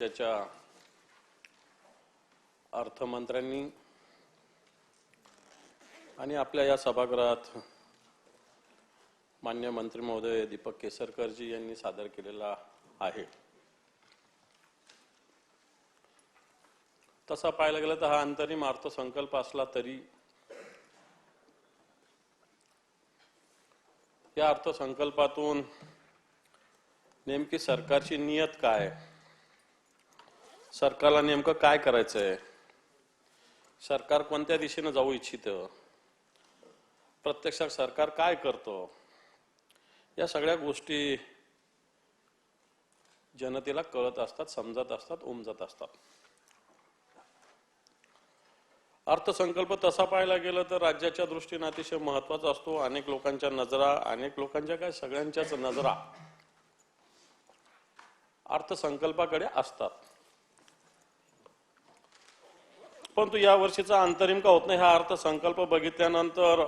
त्याच्या अर्थमंत्र्यांनी आणि आपल्या या सभागृहात मान्य मंत्री महोदय दीपक केसरकरजी यांनी सादर केलेला आहे. तसा पाहायला गेलं तर हा अंतरिम अर्थसंकल्प असला तरी या अर्थसंकल्पातून नेमकी सरकारची नियत काय? आहे सरकारला नेमकं काय करायचंय? सरकार कोणत्या दिशेनं जाऊ इच्छितं? प्रत्यक्षात सरकार काय करतं? या सगळ्या गोष्टी जनतेला कळत असतात समजत असतात उमजत असतात. अर्थसंकल्प तसा पाहायला गेलं तर राज्याच्या दृष्टीने अतिशय महत्त्वाचा असतो. अनेक लोकांच्या नजरा अनेक लोकांच्या काय सगळ्यांच्याच नजरा अर्थसंकल्पाकडे असतात. परंतु या वर्षीचा अंतरिम का होत नाही हा अर्थसंकल्प बघितल्यानंतर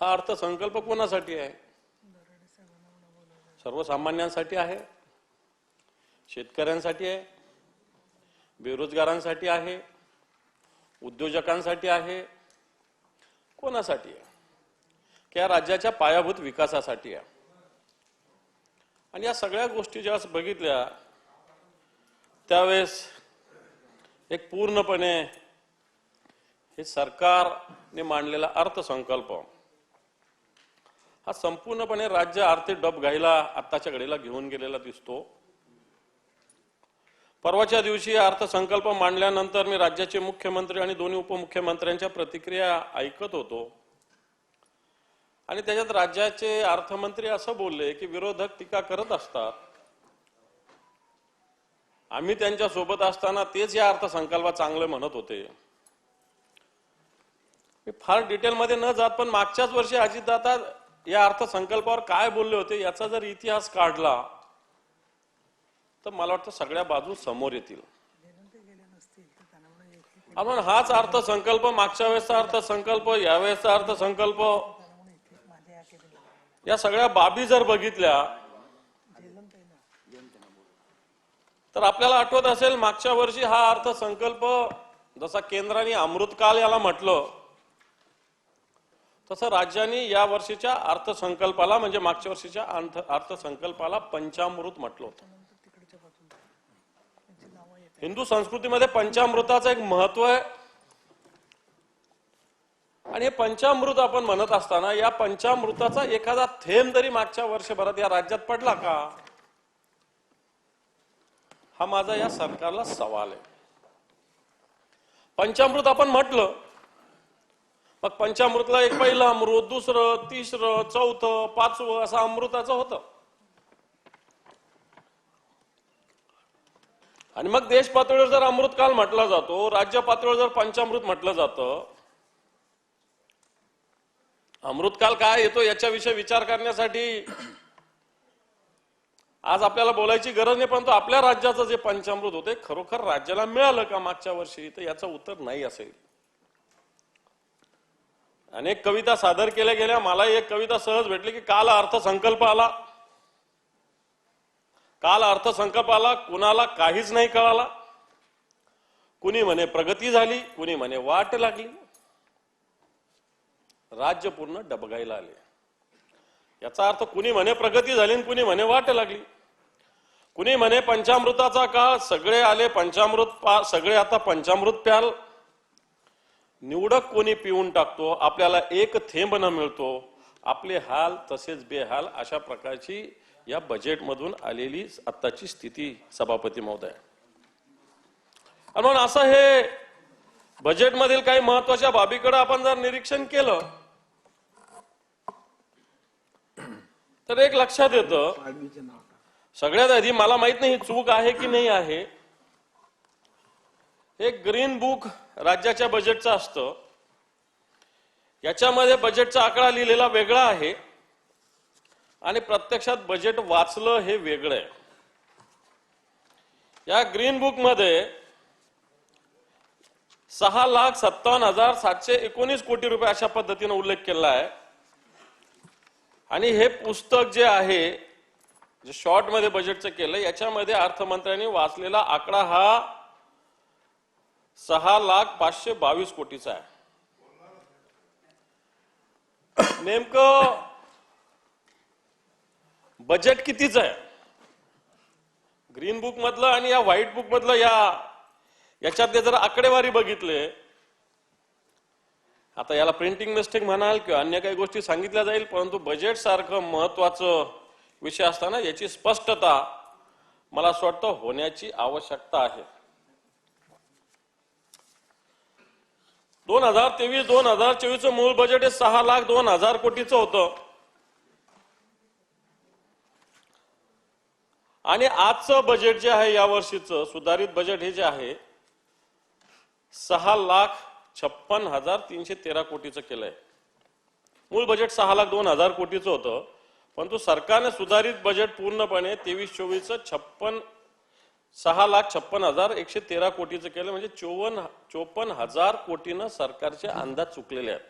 हा अर्थसंकल्प कोणासाठी आहे? सर्वसामान्यांसाठी आहे शेतकऱ्यांसाठी आहे बेरोजगारांसाठी आहे उद्योजकांसाठी आहे कोणासाठी आहे? की या राज्याच्या पायाभूत विकासासाठी आहे. आणि या सगळ्या गोष्टी ज्यावेळेस बघितल्या त्यावेळेस एक पूर्णपणे हे सरकारने मांडलेला अर्थसंकल्प. हा संपूर्णपणे राज्य आर्थिक डबघाईला आत्ताच्या घडीला घेऊन गेलेला दिसतो. परवाच्या दिवशी अर्थसंकल्प मांडल्यानंतर मी राज्याचे मुख्यमंत्री आणि दोन्ही उपमुख्यमंत्र्यांच्या प्रतिक्रिया ऐकत होतो. आणि त्याच्यात राज्याचे अर्थमंत्री असं बोलले की विरोधक टीका करत असतात. आम्ही त्यांच्यासोबत असताना तेच या अर्थसंकल्पात चांगलं म्हणत होते. फार डिटेलमध्ये न जात पण मागच्याच वर्षी अजितदादा या अर्थसंकल्पावर काय बोलले होते याचा जर इतिहास काढला तर मला वाटतं सगळ्या बाजू समोर येतील. आपण हाच अर्थसंकल्प मागच्या वेळेसचा अर्थसंकल्प यावेळेसचा अर्थसंकल्प या सगळ्या बाबी जर बघितल्या तर आपल्याला आठवत असेल मागच्या वर्षी हा अर्थसंकल्प जसा केंद्राने अमृतकाल याला म्हटलं तसं राज्यांनी या वर्षीच्या अर्थसंकल्पाला म्हणजे मागच्या वर्षीच्या अर्थसंकल्पाला पंचामृत म्हटलं होतं. हिंदू संस्कृतीमध्ये पंचामृताचं एक महत्त्व आहे. आणि हे पंचामृत आपण म्हणत असताना या पंचामृताचा एखादा थेंब तरी मागच्या वर्षभरात या राज्यात पडला का? हा माझा या सरकारला सवाल आहे. पंचामृत आपण म्हटलं. मग पंचामृतला एक पहिलं अमृत दुसरं तिसरं चौथं पाचवं असं अमृताचं होतं. आणि मग देश पातळीवर जर अमृतकाल म्हटला जातो राज्य पातळीवर जर पंचामृत म्हटलं जातं अमृतकाल काय येतो याच्याविषयी विचार करण्यासाठी आज आपल्याला बोलायची गरज नाही परंतु आपल्या राज्याचं जे पंचामृत होते खरोखर राज्याला मिळालं का मागच्या वर्षी? तर याचं उत्तर नाही असेल. अनेक कविता सादर केल्या गेल्या. मला एक कविता सहज भेटली की काल अर्थसंकल्प आला. काल अर्थसंकल्प आला कुणाला काहीच नाही कळाला. कुणी म्हणे प्रगती झाली कुणी म्हणे वाट लागली. राज्य पूर्ण डबगायला आले. याचा अर्थ कुणी म्हणे प्रगती झाली आणि कुणी म्हणे वाट लागली. कुणी म्हणे पंचामृताचा काळ सगळे आले पंचामृत पा सगळे आता पंचामृत प्याल. निवडक कोणी पिऊन टाकतो आपल्याला एक थेंब न मिळतो. आपले हाल तसेच बेहाल अशा प्रकारची या बजेटमधून आलेली आत्ताची स्थिती सभापती महोदय. म्हणून असं हे बजेटमधील काही महत्त्वाच्या बाबीकडे आपण जर निरीक्षण केलं तर एक लक्षात येतं. सगळ्यात आधी मला माहीत नाही ही चूक आहे की नाही आहे. एक ग्रीन बुक राज्याच्या बजेटचं असतं. याच्यामध्ये बजेटचा आकडा लिहिलेला वेगळा आहे. आणि प्रत्यक्षात बजेट वाचलं हे वेगळं आहे. या ग्रीन बुकमध्ये सहा लाख सत्तावन्न हजार सातशे एकोणीस कोटी रुपये अशा पद्धतीने उल्लेख केला आहे. आणि हे पुस्तक जे आहे जे शॉर्टमध्ये बजेटचं केलं याच्यामध्ये अर्थमंत्र्यांनी वाचलेला आकडा हा सहा लाख पाचशे बावीस कोटीचा आहे. नेमकं बजेट कितीच आहे? ग्रीन बुक मधलं आणि या व्हाईट बुक मधलं या याच्यातले जर आकडेवारी बघितले आता याला प्रिंटिंग मिस्टेक म्हणाल किंवा अन्य काही गोष्टी सांगितल्या जाईल परंतु बजेट सारखं महत्वाचं विषय असताना याची स्पष्टता मला असं वाटतं होण्याची आवश्यकता आहे. दोन हजार तेवीस दोन हजार चोवीस मूळ बजेट हे सहा लाख दोन हजार कोटीचं होतं. आणि आजचं बजेट जे आहे या वर्षीचं सुधारित बजेट हे जे आहे सहा लाख छप्पन हजार तीनशे तेरा कोटीचं केलंय. मूळ बजेट सहा लाख दोन हजार कोटीचं होतं परंतु सरकारने सुधारित बजेट पूर्णपणे तेवीस चोवीसचं छप्पन सहा लाख छप्पन हजार एकशे तेरा कोटीचं केलं म्हणजे चोवन चोपन्न हजार कोटीनं सरकारचे अंदाज चुकलेले आहेत.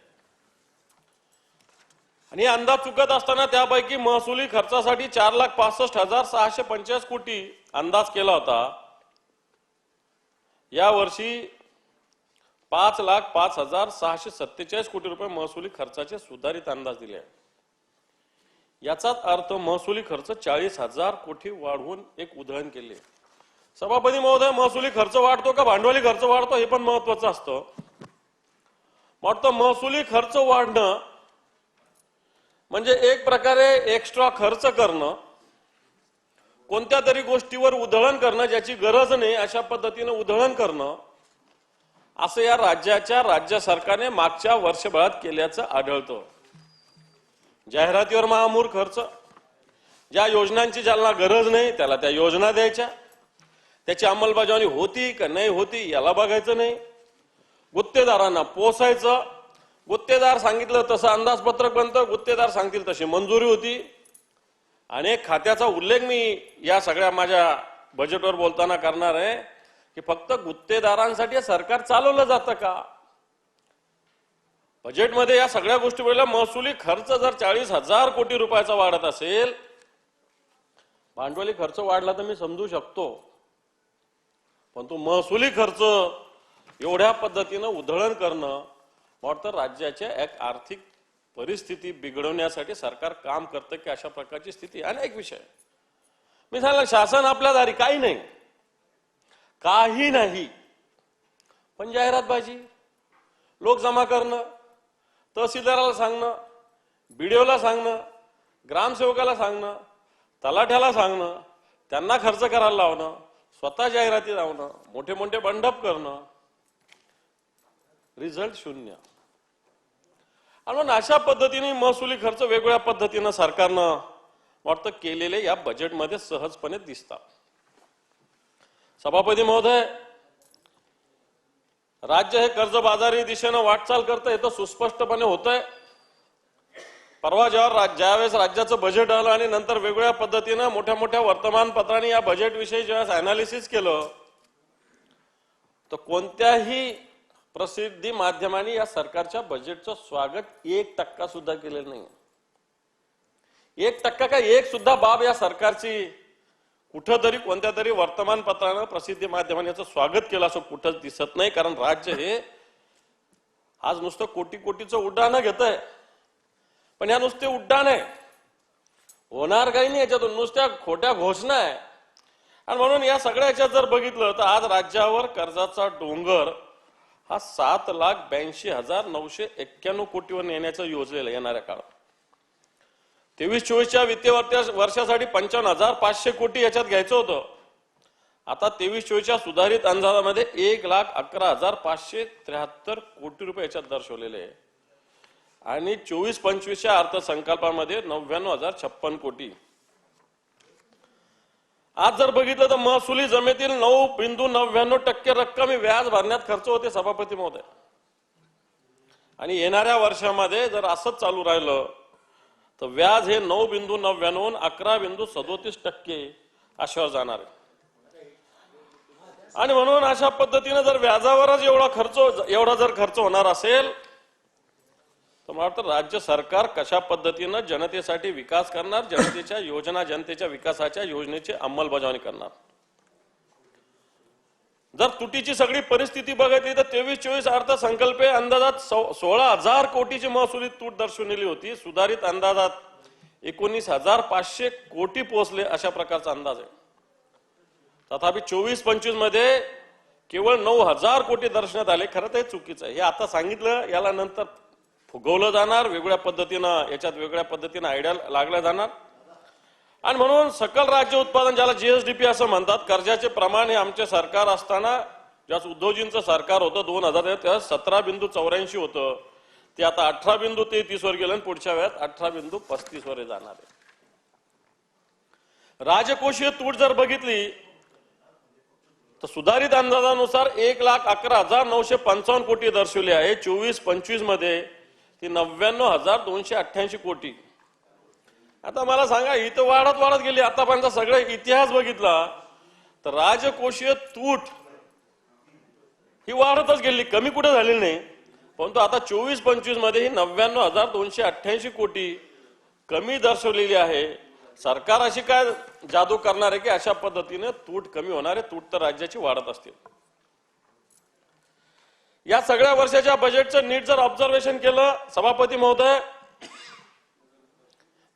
आणि अंदाज चुकत असताना त्यापैकी महसुली खर्चासाठी चार लाख पासष्ट हजार सहाशे पंचेचाळीस कोटी अंदाज केला होता. या वर्षी पाच लाख पाच हजार सहाशे सत्तेचाळीस कोटी रुपये महसुली खर्चाचे सुधारित अंदाज दिले आहे याचाच अर्थ महसुली खर्च चाळीस हजार कोटी वाढवून एक उधळण केले सभापती महोदय महसुली खर्च वाढतो का? भांडवली खर्च वाढतो हे पण महत्वाचं असतं. वाटतं महसुली खर्च वाढणं म्हणजे एक प्रकारे एक्स्ट्रा खर्च करणं कोणत्या तरी गोष्टीवर उधळण करणं ज्याची गरज नाही अशा पद्धतीने उधळण करणं असं या राज्याच्या राज्य सरकारने मागच्या वर्षभरात केल्याचं आढळतं. जाहिरातीवर महामूर खर्च. ज्या योजनांची ज्याला गरज नाही त्याला त्या योजना द्यायच्या. त्याची अंमलबजावणी होती का नाही होती याला बघायचं नाही. गुत्तेदारांना पोसायचं. गुत्तेदार सांगितलं तसं अंदाजपत्रक बनतं गुत्तेदार सांगतील तशी मंजुरी होती. अनेक खात्याचा उल्लेख मी या सगळ्या माझ्या बजेटवर बोलताना करणार आहे. की फक्त गुत्तेदारांसाठी सरकार चालवलं जातं का? बजेटमध्ये या सगळ्या गोष्टी वेळेला महसुली खर्च जर चाळीस हजार कोटी रुपयाचा वाढत असेल भांडवली खर्च वाढला तर मी समजू शकतो. पण तो महसुली खर्च एवढ्या पद्धतीनं उधळण करणं वाटतं राज्याच्या एक आर्थिक परिस्थिती बिघडवण्यासाठी सरकार काम करतं की अशा प्रकारची स्थिती. अनेक विषय. मी सांगा शासन आपल्या दारी काही नाही. काही नाही. पण जाहिरातबाजी लोक जमा करणं तहसीलदाराला सांगणं बीडीओला सांगणं ग्रामसेवकाला सांगणं तलाठ्याला सांगणं त्यांना खर्च करायला लावणं स्वतः जाहिराती लावणं मोठे मोठे बंडप करणं. रिझल्ट शून्य. आणि म्हणून अशा पद्धतीने महसुली खर्च वेगवेगळ्या पद्धतीनं सरकारनं वाटतं केलेले या बजेटमध्ये सहजपणे दिसतात. सभापती महोदय राज्य हे कर्जबाजारी दिशेनं वाटचाल करतं हे तर सुस्पष्टपणे होतंय. परवा जेव्हा राज- ज्यावेळेस राज्याचं बजेट आलं आणि नंतर वेगवेगळ्या पद्धतीनं मोठ्या मोठ्या वर्तमानपत्रांनी या बजेट विषयी जेव्हा अनालिसिस केलं तर कोणत्याही प्रसिद्धी माध्यमांनी या सरकारच्या बजेटचं स्वागत एक टक्का सुद्धा केलेलं नाही एक टक्का काय एक सुद्धा बाब या सरकारची कुठंतरी कोणत्या तरी वर्तमानपत्रानं प्रसिद्धी माध्यमाने याचं स्वागत केलं असं कुठंच दिसत नाही कारण राज्य हे आज नुसतं कोटी कोटीचं उड्डाण घेत आहे पण या नुसते उड्डाण आहे. होणार काही नाही याच्यातून नुसत्या खोट्या घोषणा आहे. आणि म्हणून या सगळ्या याच्यात जर बघितलं तर आज राज्यावर कर्जाचा डोंगर हा सात लाख ब्याऐंशी हजार नऊशे एक्क्याण्णव कोटीवर नेण्याचं योजलेलं येणाऱ्या काळात. तेवीस चोवीसच्या वित्तीय वर्षा- वर्षासाठी पंचावन्न हजार पाचशे कोटी याच्यात घ्यायचं होतं. आता तेवीस चोवीसच्या सुधारित अंदाजामध्ये एक लाख अकरा हजार पाचशे त्र्याहत्तर कोटी रुपये याच्यात दर्शवलेले आहे. आणि चोवीस पंचवीसच्या अर्थसंकल्पामध्ये नव्याण्णव हजार छप्पन कोटी. आज जर बघितलं तर महसुली जमेतील नऊ बिंदू नव्याण्णव टक्के रक्कम व्याज भरण्यात खर्च होते सभापती महोदय. आणि येणाऱ्या वर्षामध्ये जर असंच चालू राहिलं तर व्याज हे नऊ बिंदू नव्याण्णव अकरा बिंदू सदोतीस टक्के अशावर जाणार आहे. आणि म्हणून अशा पद्धतीने जर व्याजावरच एवढा खर्च एवढा जर खर्च होणार असेल तर मला वाटतं राज्य सरकार कशा पद्धतीनं जनतेसाठी विकास करणार जनतेच्या योजना जनतेच्या विकासाच्या योजनेची अंमलबजावणी करणार. जर तुटीची सगळी परिस्थिती बघितली तर तेवीस चोवीस अर्थसंकल्पे अंदाजात सो- सोळा हजार कोटीची महसुली तूट दर्शवलेली होती. सुधारित अंदाजात एकोणीस हजार पाचशे कोटी पोहोचले अशा प्रकारचा अंदाज आहे. तथापि चोवीस पंचवीसमध्ये केवळ नऊ हजार कोटी दर्शनात आले. खरं तर चुकीचं आहे. हे आता सांगितलं याला नंतर फुगवलं जाणार वेगळ्या पद्धतीनं याच्यात वेगळ्या पद्धतीनं आयडिया लागल्या जाणार. आणि म्हणून सकल राज्य उत्पादन ज्याला जीएसडीपी असं म्हणतात कर्जाचे प्रमाण हे आमचे सरकार असताना ज्याच उद्धवजींचं सरकार होतं दोन हजार तेव्हा सतरा बिंदू चौऱ्याऐंशी होतं. ते आता अठरा बिंदू तेहतीस वर गेलं आणि पुढच्या वेळात अठरा बिंदू पस्तीस वर जाणार आहे. राजकोषीय तूट जर बघितली तर सुधारित अंदाजानुसार एक लाख अकरा हजार नऊशे पंचावन्न कोटी दर्शवली आहे. चोवीस पंचवीसमध्ये ती नव्याण्णव हजार दोनशे अठ्ठ्याऐंशी कोटी. आता मला सांगा इथं वाढत वाढत गेली. आतापर्यंत सगळे इतिहास बघितला तर राजकोषीय तूट ही वाढतच गेली. कमी कुठे झालेली नाही. परंतु आता चोवीस पंचवीसमध्ये ही नव्याण्णव हजार दोनशे अठ्ठ्याऐंशी कोटी कमी दर्शवलेली आहे. सरकार अशी काय जादू करणार आहे की अशा पद्धतीने तूट कमी होणार आहे? तूट तर राज्याची वाढत असते या सगळ्या वर्षाच्या बजेटचं नीट जर ऑब्झर्वेशन केलं सभापती महोदय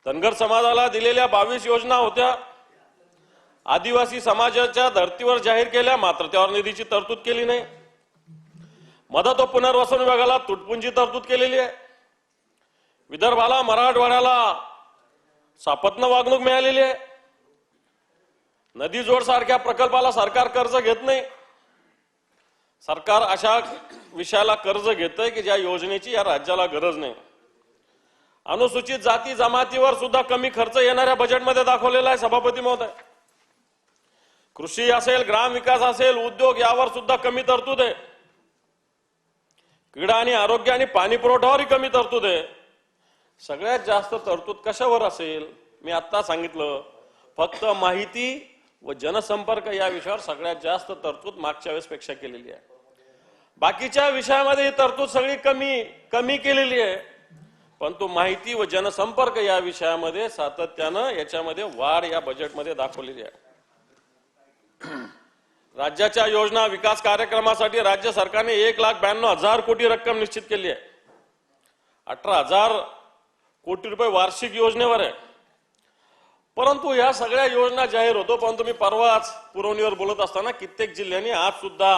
धनगर समाजाला दिलेल्या बावीस योजना होत्या. आदिवासी समाजाच्या धर्तीवर जाहीर केल्या मात्र त्यावर निधीची तरतूद केली नाही. मदत व पुनर्वसन विभागाला तुटपुंजी तरतूद केलेली आहे. विदर्भाला मराठवाड्याला सापत्न वागणूक मिळालेली आहे. नदी जोड सारख्या प्रकल्पाला सरकार कर्ज घेत नाही. सरकार अशा विषयाला कर्ज घेतंय की ज्या योजनेची या राज्याला गरज नाही. अनुसूचित जाती जमातीवर सुद्धा कमी खर्च येणाऱ्या बजेटमध्ये दाखवलेला आहे सभापती महोदय. कृषी असेल ग्राम विकास असेल उद्योग यावर सुद्धा कमी तरतूद आहे. क्रीडा आणि आरोग्य आणि पाणी पुरवठ्यावरही कमी तरतूद आहे. सगळ्यात जास्त तरतूद कशावर असेल मी आत्ता सांगितलं. फक्त माहिती व जनसंपर्क या विषयावर सगळ्यात जास्त तरतूद मागच्या वेळेसपेक्षा केलेली आहे. बाकीच्या विषयामध्ये ही तरतूद सगळी कमी कमी केलेली आहे. परंतु माहिती व जनसंपर्क या विषयामध्ये सातत्यानं याच्यामध्ये वाढ या बजेटमध्ये दाखवलेली आहे. राज्याच्या योजना विकास कार्यक्रमासाठी राज्य सरकारने एक लाख ब्याण्णव हजार कोटी रक्कम निश्चित केली आहे. अठरा हजार कोटी रुपये वार्षिक योजनेवर आहे. परंतु या सगळ्या योजना जाहीर होतो परंतु मी परवाच पुरवणीवर बोलत असताना कित्येक जिल्ह्यांनी आज सुद्धा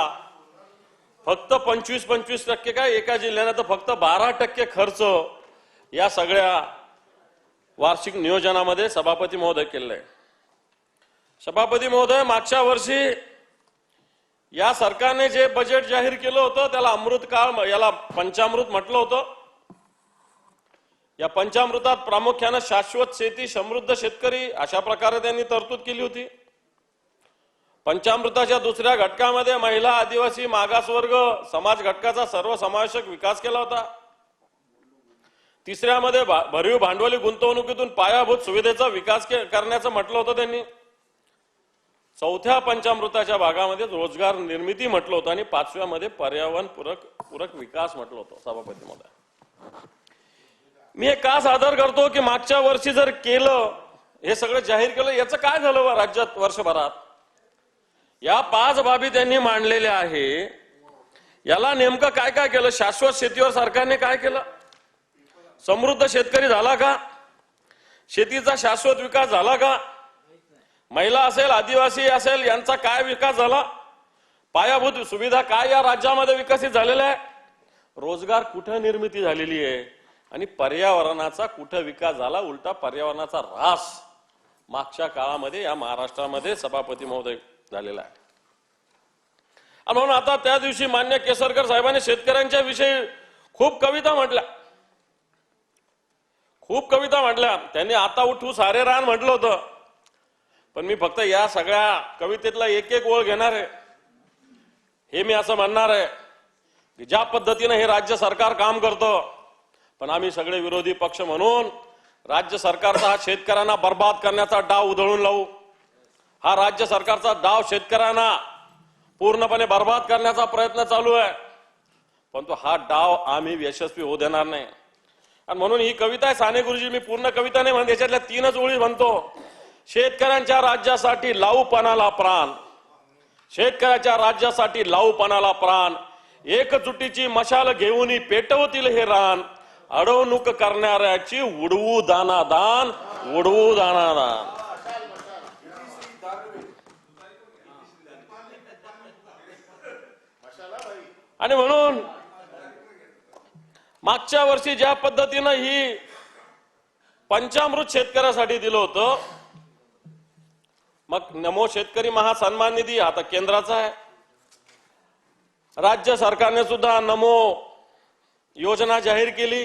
फक्त पंचवीस पंचवीस टक्के काय एका जिल्ह्याने तर फक्त बारा टक्के खर्च या सगळ्या वार्षिक नियोजनामध्ये सभापती महोदय केलेलं आहे सभापती महोदय मागच्या वर्षी या सरकारने जे बजेट जाहीर केलं होतं त्याला अमृत काळ याला पंचामृत म्हटलं होतं. या पंचामृतात प्रामुख्यानं शाश्वत शेती समृद्ध शेतकरी अशा प्रकारे त्यांनी तरतूद केली होती. पंचामृताच्या दुसऱ्या घटकामध्ये महिला आदिवासी मागासवर्ग समाज घटकाचा सर्व समावेशक विकास केला होता. तिसऱ्यामध्ये भरीव भांडवली गुंतवणुकीतून पायाभूत सुविधेचा विकास करण्याचं म्हटलं होतं त्यांनी. चौथ्या पंचामृताच्या भागामध्ये रोजगार निर्मिती म्हटलं होतं आणि पाचव्यामध्ये पर्यावरण पूरक पूरक विकास म्हटलं होतं सभापती महोदय. मी हे का सादर करतो की मागच्या वर्षी जर केलं हे सगळं जाहीर केलं याचं काय झालं राज्यात वर्षभरात? या पाच बाबी त्यांनी मांडलेल्या आहे. याला नेमकं काय काय केलं? शाश्वत शेतीवर सरकारने काय केलं? समृद्ध शेतकरी झाला का? शेतीचा शाश्वत विकास झाला का? महिला असेल आदिवासी असेल यांचा काय विकास झाला? पायाभूत सुविधा काय या राज्यामध्ये विकसित झालेल्या आहे रोजगार कुठं निर्मिती झालेली आहे? आणि पर्यावरणाचा कुठं विकास झाला? उलटा पर्यावरणाचा ऱ्हास मागच्या काळामध्ये या महाराष्ट्रामध्ये सभापती महोदय झालेला आहे. आणि म्हणून आता त्या दिवशी मान्य केसरकर साहेबांनी शेतकऱ्यांच्या विषयी खूप कविता म्हटल्या. खूप कविता म्हटल्या. त्यांनी आता उठू सारे रान म्हटलं होतं. पण मी फक्त या सगळ्या कवितेतला एक एक ओळ घेणार आहे. हे मी असं म्हणणार आहे की ज्या पद्धतीनं हे राज्य सरकार काम करतं पण आम्ही सगळे विरोधी पक्ष म्हणून राज्य सरकारचा हा शेतकऱ्यांना बर्बाद करण्याचा डाव उधळून लावू. हा राज्य सरकारचा डाव शेतकऱ्यांना पूर्णपणे बर्बाद करण्याचा प्रयत्न चालू आहे. परंतु हा डाव आम्ही यशस्वी होऊ देणार नाही. आणि म्हणून ही कविता आहे साने गुरुजी मी पूर्ण कविता नाही म्हणत याच्यातल्या तीनच ओळी म्हणतो. शेतकऱ्यांच्या राज्यासाठी लावूपणाला प्राण. शेतकऱ्याच्या राज्यासाठी लावूपणाला प्राण. एकजुटीची मशाल घेऊन पेटवतील हे रान. अडवणूक करणाऱ्याची उडवू दाना दान उडवू दाना दान आणि म्हणून मागच्या वर्षी ज्या पद्धतीनं ही पंचामृत शेतकऱ्यासाठी दिलं होतं मग नमो शेतकरी महासन्मान निधी आता केंद्राचा आहे. राज्य सरकारने सुद्धा नमो योजना जाहीर केली.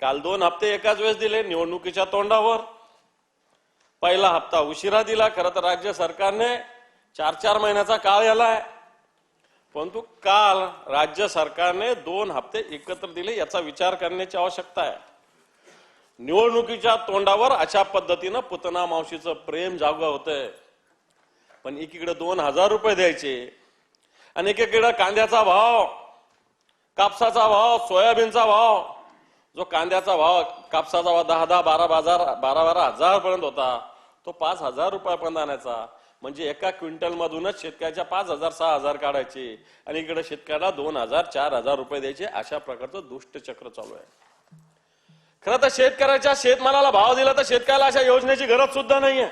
काल दोन हप्ते एकाच वेळेस दिले निवडणुकीच्या तोंडावर. पहिला हप्ता उशिरा दिला खरं तर राज्य सरकारने चार चार महिन्याचा काळ यालाय. परंतु काल राज्य सरकारने दोन हप्ते एकत्र दिले याचा विचार करण्याची आवश्यकता आहे. निवडणुकीच्या तोंडावर अशा पद्धतीनं पुतना मावशीचं प्रेम जागा होतंय. पण एकीकडे दोन हजार रुपये द्यायचे आणि एकीकडे कांद्याचा भाव कापसाचा भाव सोयाबीनचा भाव. जो कांद्याचा भाव कापसाचा भाव दहा दहा बारा बाजार बारा बारा हजार पर्यंत होता तो पाच हजार रुपयापर्यंत आणायचा. म्हणजे एका क्विंटल मधूनच शेतकऱ्याच्या पाच हजार सहा हजार काढायचे आणि इकडे शेतकऱ्याला दोन हजार चार हजार रुपये द्यायचे अशा प्रकारचं दुष्टचक्र चालू आहे. खरं तर शेतकऱ्याच्या शेतमालाला भाव दिला तर शेतकऱ्याला अशा योजनेची गरज सुद्धा नाहीये.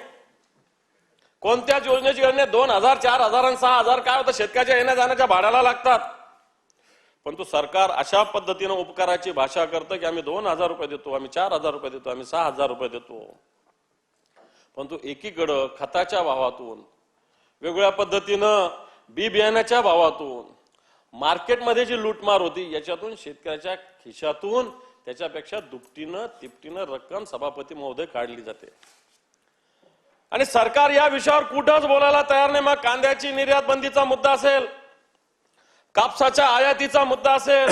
कोणत्याच योजनेची गरज नाही. दोन हजार चार हजार आणि सहा हजार काय होतं? शेतकऱ्याच्या येण्या जाण्याच्या भाड्याला लागतात. परंतु सरकार अशा पद्धतीनं उपकाराची भाषा करतं की आम्ही दोन हजार रुपये देतो आम्ही चार हजार रुपये देतो आम्ही सहा हजार रुपये देतो. परंतु एकीकडं खताच्या भावातून वेगवेगळ्या पद्धतीनं बी बियाण्याच्या भावातून मार्केटमध्ये जी लूटमार होती याच्यातून शेतकऱ्याच्या खिशातून त्याच्यापेक्षा दुपटीनं तिपटीनं रक्कम सभापती महोदय काढली जाते. आणि सरकार या विषयावर कुठंच बोलायला तयार नाही. मग कांद्याची निर्यात बंदीचा मुद्दा असेल कापसाच्या आयातीचा मुद्दा असेल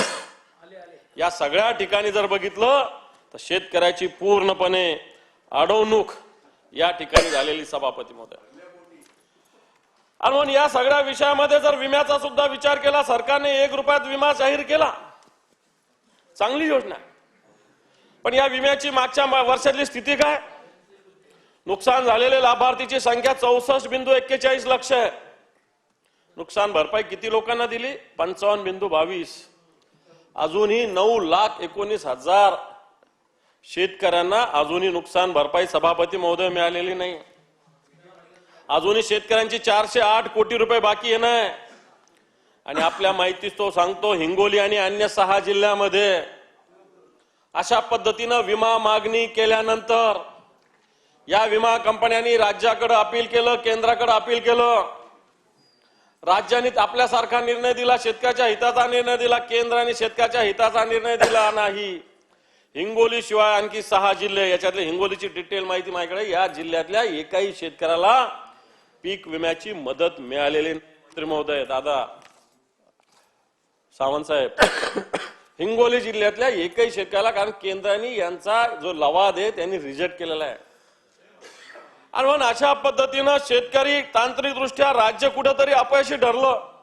या सगळ्या ठिकाणी जर बघितलं तर शेतकऱ्याची पूर्णपणे अडवणूक या ठिकाणी झालेली सभापती महोदय. आणि म्हणून या सगळ्या विषयामध्ये जर विम्याचा सुद्धा विचार केला सरकारने एक रुपयात विमा जाहीर केला चांगली योजना पण या विम्याची मागच्या वर्षातली स्थिती काय? नुकसान झालेले लाभार्थीची संख्या चौसष्ट बिंदू एक्केचाळीस लक्ष आहे. नुकसान भरपाई किती लोकांना दिली? पंचावन्न बिंदू बावीस. अजूनही नऊ लाख एकोणीस हजार शेतकऱ्यांना अजूनही नुकसान भरपाई सभापती महोदय मिळालेली नाही. अजूनही शेतकऱ्यांची चारशे आठ कोटी रुपये बाकी आहे ना. आणि आपल्या माहितीच तो सांगतो हिंगोली आणि अन्य सहा जिल्ह्यामध्ये अशा पद्धतीनं विमा मागणी केल्यानंतर या विमा कंपन्यांनी राज्याकडे अपील केलं केंद्राकडे अपील केलं. राज्याने आपल्यासारखा निर्णय दिला शेतकऱ्याच्या हिताचा निर्णय दिला केंद्राने शेतकऱ्याच्या हिताचा निर्णय दिला नाही. हिंगोली शिवाय आणखी सहा जिल्हे याच्यातले हिंगोलीची डिटेल माहिती माझ्याकडे. या जिल्ह्यातल्या एकाही शेतकऱ्याला पीक विम्याची मदत मिळालेली मंत्री महोदय दादा सावंत साहेब हिंगोली जिल्ह्यातल्या एकही शेतकऱ्याला कारण केंद्राने यांचा जो लवाद आहे त्यांनी रिजेक्ट केलेला आहे. आणि म्हणून अशा पद्धतीनं शेतकरी तांत्रिकदृष्ट्या राज्य कुठंतरी अपयशी ठरलं.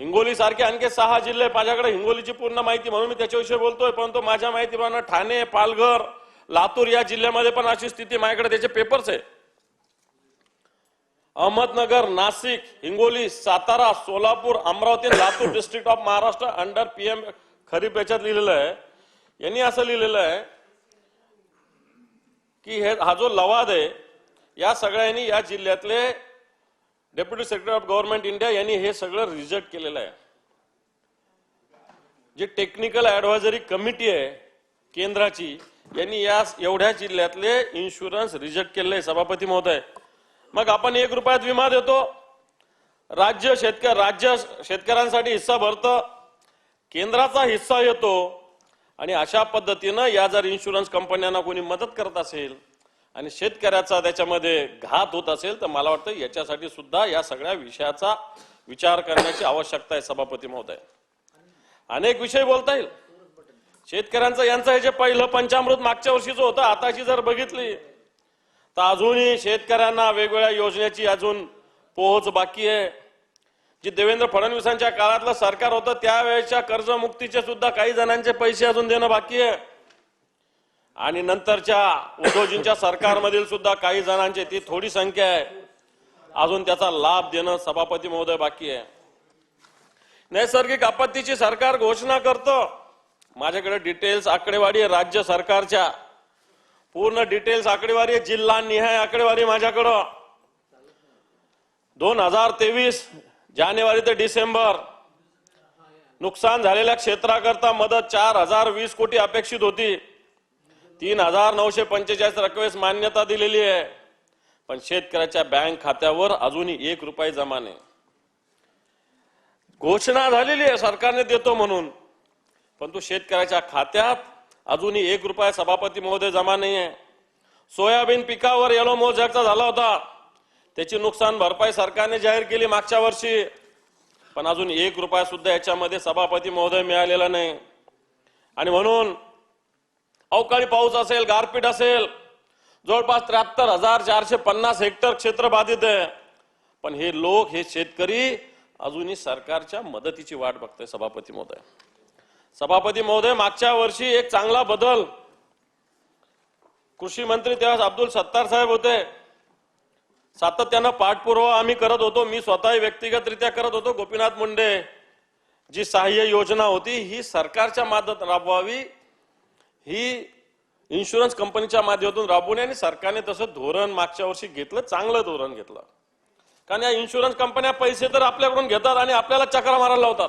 हिंगोली सारखे आणखी सहा जिल्हे माझ्याकडे हिंगोलीची पूर्ण माहिती म्हणून मी त्याच्याविषयी बोलतोय परंतु माझ्या माहितीप्रमाणे ठाणे पालघर लातूर या जिल्ह्यामध्ये पण अशी स्थिती माझ्याकडे त्याचे पेपर्स आहे. Ahmednagar Nashik Hingoli Satara Solapur Amravati Latur district of Maharashtra under PM kharif याच्यात लिहिलेलं आहे. यांनी असं लिहिलेलं आहे की हे हा जो लवाद आहे या सगळ्यांनी या जिल्ह्यातले deputy secretary of government India यांनी हे सगळं रिजेक्ट केलेलं आहे. जी टेक्निकल ऍडवायझरी कमिटी आहे केंद्राची यांनी या एवढ्या जिल्ह्यातले इन्शुरन्स रिजेक्ट केले सभापती महोदय मग आपण एक रुपयात विमा देतो. राज्य शेतकरी राज्य शेतकऱ्यांसाठी हिस्सा भरतं. केंद्राचा हिस्सा येतो. आणि अशा पद्धतीनं या जर इन्शुरन्स कंपन्यांना कोणी मदत करत असेल आणि शेतकऱ्याचा त्याच्यामध्ये घात होत असेल तर मला वाटतं याच्यासाठी सुद्धा या सगळ्या विषयाचा विचार करण्याची आवश्यकता आहे सभापती महोदय. अनेक विषय बोलता येईल. शेतकऱ्यांचं यांचं हे जे पहिलं पंचामृत मागच्या वर्षीचं होतं आताची जर बघितली तर अजूनही शेतकऱ्यांना वेगवेगळ्या योजनेची अजून पोहोच बाकी आहे. जे देवेंद्र फडणवीसांच्या काळातलं सरकार होतं त्यावेळेच्या कर्जमुक्तीचे सुद्धा काही जणांचे पैसे अजून देणं बाकी आहे. आणि नंतरच्या उद्धवजींच्या सरकारमधील सुद्धा काही जणांची ती थोडी संख्या आहे. अजून त्याचा लाभ देणं सभापती महोदय बाकी आहे. नैसर्गिक आपत्तीची सरकार घोषणा करतं. माझ्याकडे डिटेल्स आकडेवारी आहे राज्य सरकारच्या. पूर्ण डिटेल्स आकडेवारी आहे जिल्हा निहाय आकडेवारी माझ्याकडं. दोन हजार तेवीस जानेवारी ते डिसेंबर. नुकसान झालेल्या क्षेत्राकरता मदत चार हजार वीस कोटी अपेक्षित होती. तीन हजार नऊशे पंचेचाळीस रकमेस मान्यता दिलेली आहे. पण शेतकऱ्याच्या बँक खात्यावर अजूनही एक रुपये जमा नाही. घोषणा झालेली आहे सरकारने देतो म्हणून. पण तो शेतकऱ्याच्या खात्यात अजूनही एक रुपया सभापती महोदय जमा नाही आहे. सोयाबीन पिकावर येलो मोजॅकचा झाला होता. त्याची नुकसान भरपाई सरकारने जाहीर केली मागच्या वर्षी. पण अजून एक रुपया सुद्धा याच्यामध्ये सभापती महोदय मिळालेला नाही. आणि म्हणून अवकाळी पाऊस असेल गारपीट असेल जवळपास त्र्याहत्तर हजार चारशे पन्नास हेक्टर क्षेत्र बाधित आहे. पण हे लोक हे शेतकरी अजूनही सरकारच्या मदतीची वाट बघतोय सभापती महोदय. सभापती महोदय मागच्या वर्षी एक चांगला बदल कृषी मंत्री तेव्हा अब्दुल सत्तार साहेब होते. सातत्यानं पाठपुरावा आम्ही करत होतो मी स्वतः व्यक्तिगतरित्या करत होतो गोपीनाथ मुंडे जी सहाय्य योजना होती ही सरकारच्या मदत राबवावी ही इन्शुरन्स कंपनीच्या माध्यमातून राबवणे आणि सरकारने तसं धोरण मागच्या वर्षी घेतलं चांगलं धोरण घेतलं. कारण या इन्शुरन्स कंपन्या पैसे तर आपल्याकडून घेतात आणि आपल्याला चक्रा मारायला लावतात.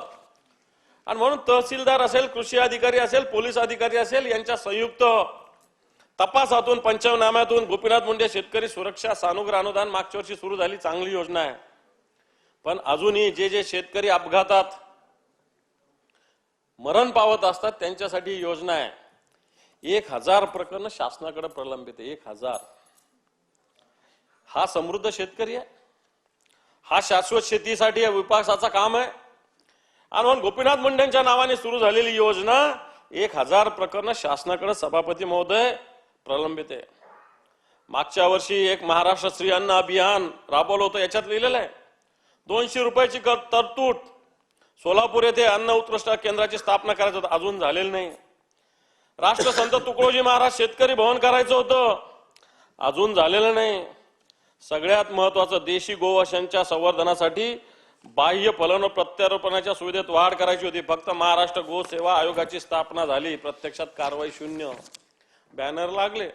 आणि म्हणून तहसीलदार असेल कृषी अधिकारी असेल पोलीस अधिकारी असेल यांच्या संयुक्त तपासातून पंचनाम्यातून गोपीनाथ मुंडे शेतकरी सुरक्षा सानुग्रह अनुदान मागच्या वर्षी सुरू झाली चांगली योजना आहे. पण अजूनही जे जे शेतकरी अपघातात मरण पावत असतात त्यांच्यासाठी योजना आहे. एक हजार प्रकरण शासनाकडे प्रलंबित आहे. एक हजार. हा समृद्ध शेतकरी आहे. हा शाश्वत शेतीसाठी या विकासाचा काम आहे. आणि म्हणून गोपीनाथ मुंडेंच्या नावाने सुरू झालेली योजना एक हजार प्रकरण शासनाकडे सभापती महोदय प्रलंबित आहे. मागच्या वर्षी एक महाराष्ट्र श्री अन्न अभियान राबवलं होतं याच्यात लिहिलेलं आहे. दोनशे रुपयाची तरतूद सोलापूर येथे अन्न उत्कृष्ट केंद्राची स्थापना करायचं होतं अजून झालेलं नाही. राष्ट्रसंत तुकडोजी महाराज शेतकरी भवन करायचं होतं. अजून झालेलं नाही. सगळ्यात महत्वाचं देशी गोवंशांच्या संवर्धनासाठी बाह्य फलन प्रत्यारोपणाच्या सुविधेत वाढ करायची होती. फक्त महाराष्ट्र गो सेवा आयोगाची स्थापना झाली. प्रत्यक्षात कारवाई शून्य. बॅनर लागले.